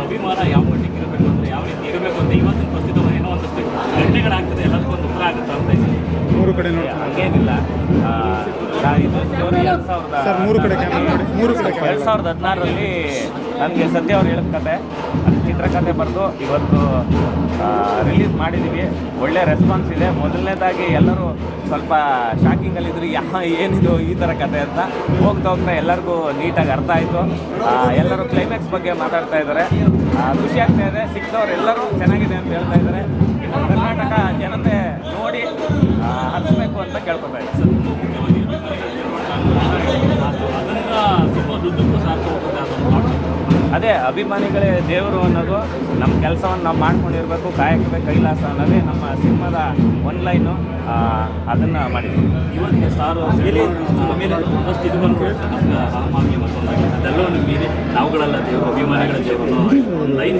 ಅಭಿಮಾನ ಯಾವ ಮಟ್ಟಿಗೆ ಇರಬೇಕು ಅಂದರೆ ಯಾವ ರೀತಿ ಇರಬೇಕು ಅಂತ ಇವತ್ತಿನ ಪರಿಸ್ಥಿತಿ ಏನೋ ಒಂದಷ್ಟು ಘಟನೆಗಳಾಗ್ತದೆ ಎಲ್ಲದಕ್ಕೂ ಒಂದು ಉತ್ತರ ಆಗುತ್ತೆ ಅಂತ ಮೂರು ಕಡೆ ಹಂಗೇನಿಲ್ಲ. ಆ, ಇದು ಸ್ಟೋರಿ ಎರಡು ಸಾವಿರದ ಸರ್ ಮೂರು ಕಡೆ ಎರಡು ಸಾವಿರದ ಹದಿನಾರರಲ್ಲಿ ನನಗೆ ಸದ್ಯ ಅವ್ರು ಹೇಳಿದ ಕತೆ, ಅದು ಚಿತ್ರಕಥೆ ಬರೆದು ಇವತ್ತು ರಿಲೀಸ್ ಮಾಡಿದ್ದೀವಿ ಒಳ್ಳೆ ರೆಸ್ಪಾನ್ಸ್ ಇದೆ. ಮೊದಲನೇದಾಗಿ ಎಲ್ಲರೂ ಸ್ವಲ್ಪ ಶಾಕಿಂಗಲ್ಲಿದ್ದರು ಯಾ, ಏನಿದು ಈ ಥರ ಕತೆ ಅಂತ. ಹೋಗ್ತಾ ಹೋಗ್ತಾ ಎಲ್ಲರಿಗೂ ನೀಟಾಗಿ ಅರ್ಥ ಆಯಿತು. ಎಲ್ಲರೂ ಕ್ಲೈಮ್ಯಾಕ್ಸ್ ಬಗ್ಗೆ ಮಾತಾಡ್ತಾ ಇದ್ದಾರೆ. ಖುಷಿ ಆಗ್ತಾ ಇದೆ. ಸಿಕ್ತವ್ರು ಎಲ್ಲರೂ ಚೆನ್ನಾಗಿದೆ ಅಂತ ಹೇಳ್ತಾ ಇದ್ದಾರೆ. ಕರ್ನಾಟಕ ಜನತೆ ನೋಡಿ ಹಚ್ಚಬೇಕು ಅಂತ ಕೇಳ್ಕೊತಾ ಇದ್ದಾರೆ. ಅದೇ ಅಭಿಮಾನಿಗಳೇ ದೇವರು ಅನ್ನೋದು ನಮ್ಮ ಕೆಲಸವನ್ನು ನಾವು ಮಾಡ್ಕೊಂಡಿರಬೇಕು ಕಾಯಕವೇ ಕೈಲಾಸ ಅನ್ನೋದೇ ನಮ್ಮ ಸಿನಿಮಾದ ಒನ್ ಲೈನು ಅದನ್ನು ಮಾಡಿದ್ವಿ ಇವತ್ತಿಗೆ ಸ್ಟಾರ್ ಮೇಲೆ ಫಸ್ಟ್ ಮತ್ತೊಂದಾಗಿ, ಅದೆಲ್ಲವನ್ನು ಮೀರಿ ನಾವುಗಳೆಲ್ಲ ದೇವರು, ಅಭಿಮಾನಿಗಳ ದೇವರು ಲೈನ್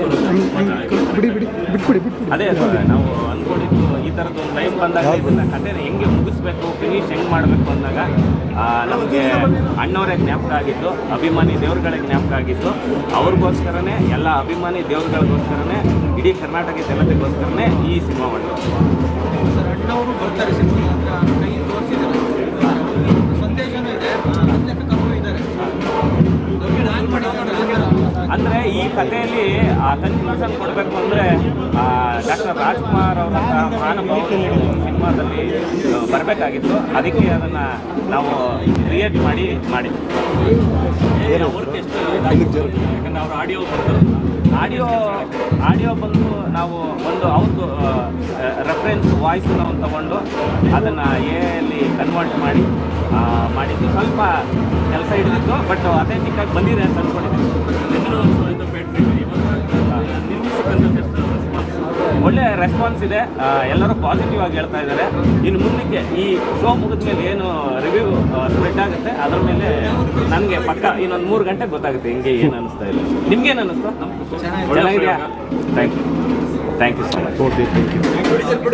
ಬಿಟ್ಬಿಡಿ ಬಿಟ್ಬಿಡಿ. ಅದೇ ನಾವು ಅಂದ್ಕೊಂಡಿದ್ದು ಈ ಥರದ್ದು ಒಂದು ಲೈಫ್ ಬಂದಾಗ ಇದನ್ನ ಕತೆ ಹೆಂಗೆ ಮುಗಿಸ್ಬೇಕು ಫಿನಿಶ್ ಹೆಂಗ್ ಮಾಡಬೇಕು ಅಂದಾಗ ನಮಗೆ ಅಣ್ಣವರೇ ಜ್ಞಾಪಕ ಆಗಿತ್ತು ಅಭಿಮಾನಿ ದೇವ್ರುಗಳೇ ಜ್ಞಾಪಕ ಆಗಿತ್ತು ಅವ್ರಿಗೋಸ್ಕರನೇ ಎಲ್ಲ ಅಭಿಮಾನಿ ದೇವ್ರಗಳಿಗೋಸ್ಕರನೇ ಇಡೀ ಕರ್ನಾಟಕ ಜನತೆಗೋಸ್ಕರನೇ ಈ ಸಿನಿಮಾ ಮಾಡಿದ್ರು ಸರ್ ಅಣ್ಣವರು ಬರ್ತಾರೆ ಅಂದರೆ ಈ ಕಥೆಯಲ್ಲಿ ಆ ಕನ್ಕ್ಲೂಷನ್ ಕೊಡಬೇಕು ಅಂದರೆ ಡಾಕ್ಟರ್ ರಾಜ್ಕುಮಾರ್ ಅವರಂತಹ ಮಹಾನುಭಾವರು ಸಿನಿಮಾದಲ್ಲಿ ಬರಬೇಕಾಗಿತ್ತು. ಅದಕ್ಕೆ ಅದನ್ನು ನಾವು ಕ್ರಿಯೇಟ್ ಮಾಡಿ ಮಾಡಿದ್ವಿ. ಯಾಕಂದರೆ ಅವ್ರು ಆಡಿಯೋ ಬರ್ತಾರಲ್ಲ ಆಡಿಯೋ ಆಡಿಯೋ ಬಂದು ನಾವು ಒಂದು ಅವ್ರದ್ದು ರೆಫರೆನ್ಸ್ ವಾಯ್ಸ್ ನಾವು ತಗೊಂಡು ಅದನ್ನು ಎಲ್ಲಿ ಕನ್ವರ್ಟ್ ಮಾಡಿ ಮಾಡಿದ್ದು. ಸ್ವಲ್ಪ ಕೆಲಸ ಹಿಡಿದಿತ್ತು ಬಟ್ ಅಥೆಂಟಿಕ್ಕಾಗಿ ಬಂದಿದೆ ಅಂತ ಅಂದ್ಕೊಂಡಿದ್ದೀನಿ ಒಳ್ಳೆ ರೆಸ್ಪಾನ್ಸ್ ಇದೆ. ಎಲ್ಲರೂ ಪಾಸಿಟಿವ್ ಆಗಿ ಹೇಳ್ತಾ ಇದ್ದಾರೆ. ಇನ್ನು ಮುಂದಕ್ಕೆ ಈ ಶೋ ಮುಗಿದ ಮೇಲೆ ಏನು ರಿವ್ಯೂ ಸ್ಪ್ರೆಡ್ ಆಗುತ್ತೆ ಅದರ ಮೇಲೆ ನನಗೆ ಪಕ್ಕ ಇನ್ನೊಂದು ಮೂರು ಗಂಟೆಗೆ ಗೊತ್ತಾಗುತ್ತೆ ಹಿಂಗೆ ಏನು ಅನಿಸ್ತಾ ಇಲ್ಲ. ನಿಮ್ಗೆ ಏನು ಅನಿಸ್ತಾ? ಚೆನ್ನಾಗಿದೆಯಾ? Thank you thank you so much okay thank you